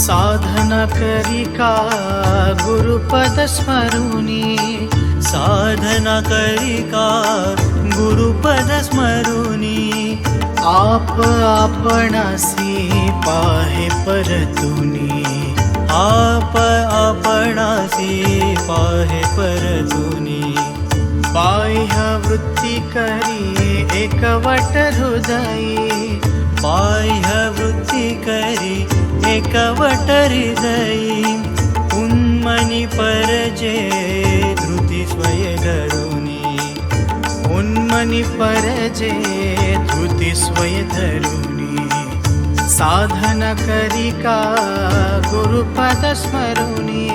साधना करका गुरुपद स्मरु आप स्मरनी पाहे परतुनि। आप आपणासि पाहे परतुनि। पा बाह्य वृत्ती करी एकवट हृदयी बाह्य वृत्ति करी एकवट हृदयी उन्मनि परजे धृति स्वय धरुनी उन्मनि परजे धृति स्वय धरुनी साधन करिका गुरुपद स्मरुनी